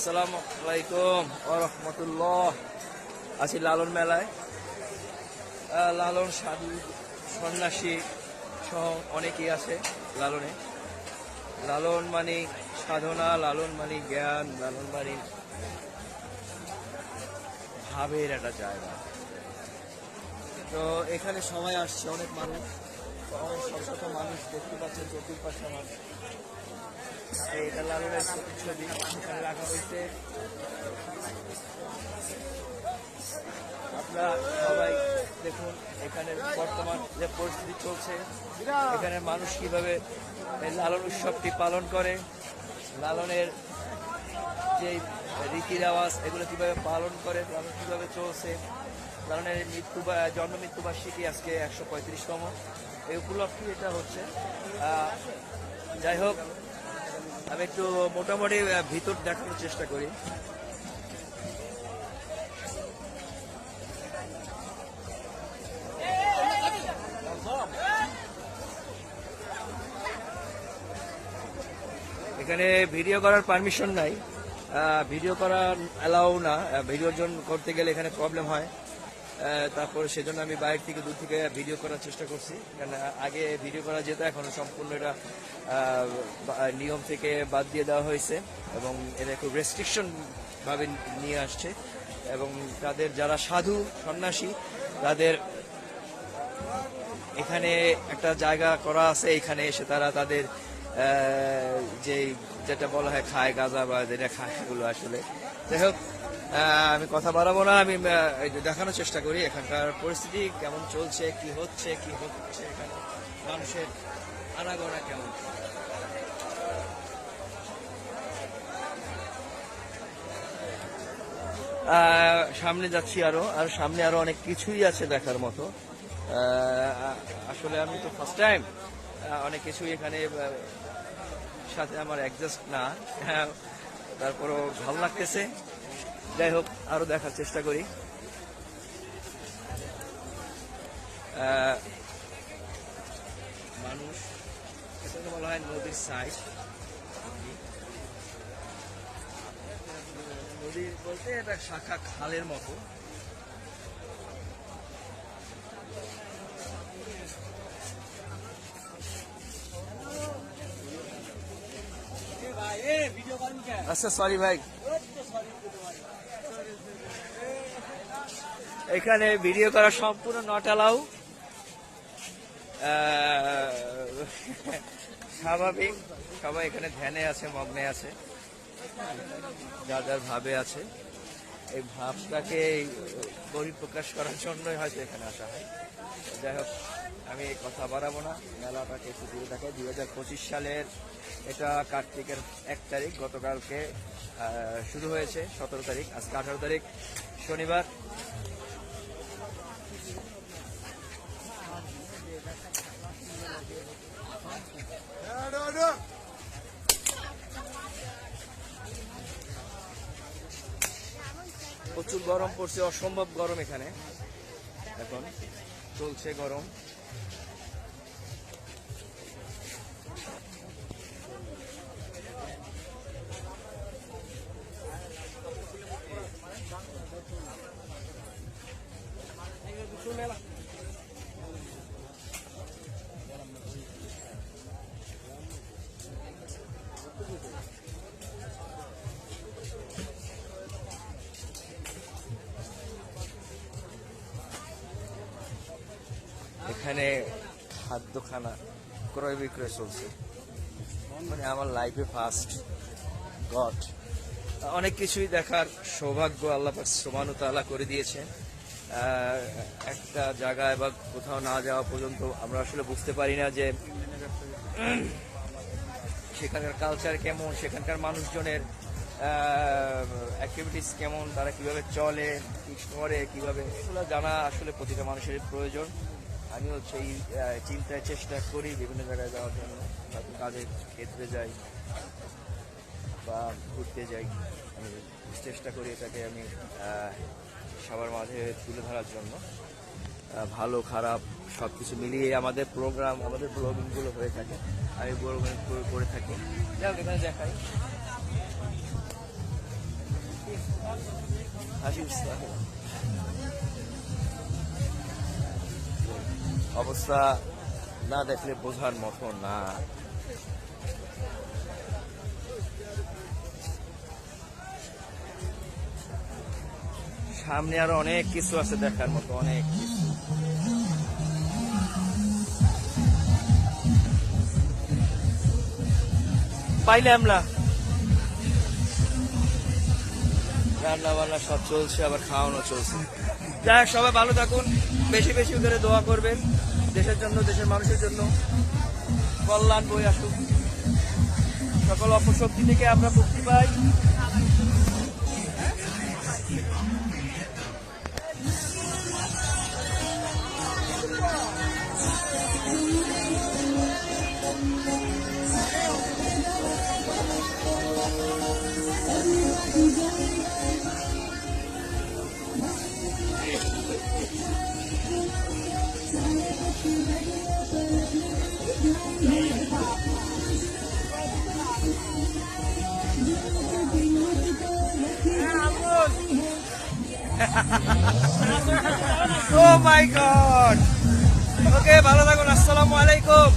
আসসালামু আলাইকুম ও রহমতুল্লাহ আছি লালন মেলায় লালন সাধু সন্ন্যাসী সহ অনেকেই আছে লালনে। লালন মানে সাধনা, লালন মানে জ্ঞান, লালন মানে ভাবের একটা জায়গা। তো এখানে সবাই আসছে, অনেক মানুষ। শত মানুষ দেখতে পাচ্ছেন, চতুর্পাশে আমার এটা লালনের ছবি রাখা হয়েছে আপনারা সবাই দেখুন এখানে বর্তমান যে পরিস্থিতি চলছে এখানে মানুষ কীভাবে লালন উৎসবটি পালন করে, লালনের যে রীতি রেওয়াজ এগুলো কীভাবে পালন করে লালন কীভাবে চলছে। লালনের মৃত্যু বা জন্ম মৃত্যু বার্ষিকী আজকে একশো পঁয়ত্রিশতম। এই উপলক্ষে এটা হচ্ছে যাই হোক আমি একটু মোটামুটি ভিতর দেখানোর চেষ্টা করি। এখানে ভিডিও করার পারমিশন নাই। ভিডিও করা অ্যালাউ না। আহ, ভিডিওর জন্য করতে গেলে এখানে প্রবলেম হয়। তারপর সেজন্য আমি বাইরে থেকে দূর থেকে ভিডিও করার চেষ্টা করছি। কারণ আগে ভিডিও করা যেত, এখন সম্পূর্ণ এটা নিয়ম থেকে বাদ দিয়ে দেওয়া হয়েছে এবং এটা খুব রেস্ট্রিকশন ভাবে নিয়ে আসছে। এবং তাদের যারা সাধু, সন্ন্যাসী, তাদের এখানে একটা জায়গা করা আছে, এখানে এসে তারা তাদের যে যেটা বলা হয় খায় গাঁজা বা যেটা খায়, এগুলো আসলে। যাই হোক আমি কথা বাড়াবো না, আমি দেখানোর চেষ্টা করি এখানকার পরিস্থিতি, কেমন চলছে, কি হচ্ছে কি হচ্ছে এখানে, মানুষের আনাগোনা কেমন? সামনে যাচ্ছি আরও, আর সামনে আরও অনেক কিছুই আছে দেখার মতো। আসলে আমি তো ফার্স্ট টাইম অনেক কিছুই এখানে সাথে আমার অ্যাডজাস্ট না। তারপরও ভালো লাগতেছে। যাই হোক আরও দেখার চেষ্টা করি। মানুষ এটাকে বলা হয় নদীর সাইড। নদী বলতে এটা শাখা খালের মতো। আচ্ছা সরি ভাই। এখানে ভিডিও করা সম্পূর্ণ নট অ্যালাউ স্বাভাবিক, সবাই এখানে ধ্যানে আছে, মগ্নে আছে। যা যার ভাবে আছে। এই ভাবটাকে পরিপ্রকাশ করার জন্যই হয়তো এখানে আসা হয়। যাই হোক, আমি কথা বাড়াবো না। মেলাটাকে একটু দূরে থাকে দুই হাজার পঁচিশ সালের এটা কার্তিকের এক তারিখ, গতকালকে শুরু হয়েছে, সতেরো তারিখ, আজকে আঠারো তারিখ, শনিবার। প্রচুর গরম পড়ছে অসম্ভব গরম এখানে। এখন চলছে গরম। এখানে খাদ্যখানা ক্রয় বিক্রয় চলছে। মানে আমার লাইফে ফার্স্ট গড অনেক কিছুই দেখার সৌভাগ্য আল্লাহ পাক সুবহানাহু করে দিয়েছে একটা জায়গায় বা কোথাও না যাওয়া পর্যন্ত আমরা আসলে বুঝতে পারি না যে সেখানকার কালচার কেমন, সেখানকার মানুষজনের অ্যাক্টিভিটিস কেমন, তারা কীভাবে চলে, কি করে, কীভাবে, এগুলো জানা আসলে প্রতিটা মানুষের প্রয়োজন। আমিও সেই আহ, চিন্তায় চেষ্টা করি বিভিন্ন জায়গায় যাওয়ার জন্য। হয়তো কাজের ক্ষেত্রে যাই বা ঘুরতে যাই। আমি চেষ্টা করি এটাকে আমি সবার মাঝে তুলে ধরার জন্য। ভালো খারাপ সব কিছু মিলিয়ে আমাদের প্রোগ্রাম আমাদের ব্লগিংগুলো হয়ে থাকে। আমি ব্লগিং করে থাকি। যাই এখানে দেখাই। হাসি। অবস্থা না দেখলে বোঝার মতো না। সামনে আরও অনেক কিছু আছে দেখার মতো, অনেক পাইলে আমরা রান্না বান্না সব চলছে, আবার খাওয়ানো চলছে। যাই সবাই ভালো থাকুন। বেশি বেশি করে দোয়া করবেন দেশের জন্য, দেশের মানুষের জন্য। কল্যাণ বই আসুক। সকল অপশক্তি থেকে আমরা মুক্তি পাই। ও মাই গড ওকে ভালো থাকুন আসসালামু আলাইকুম।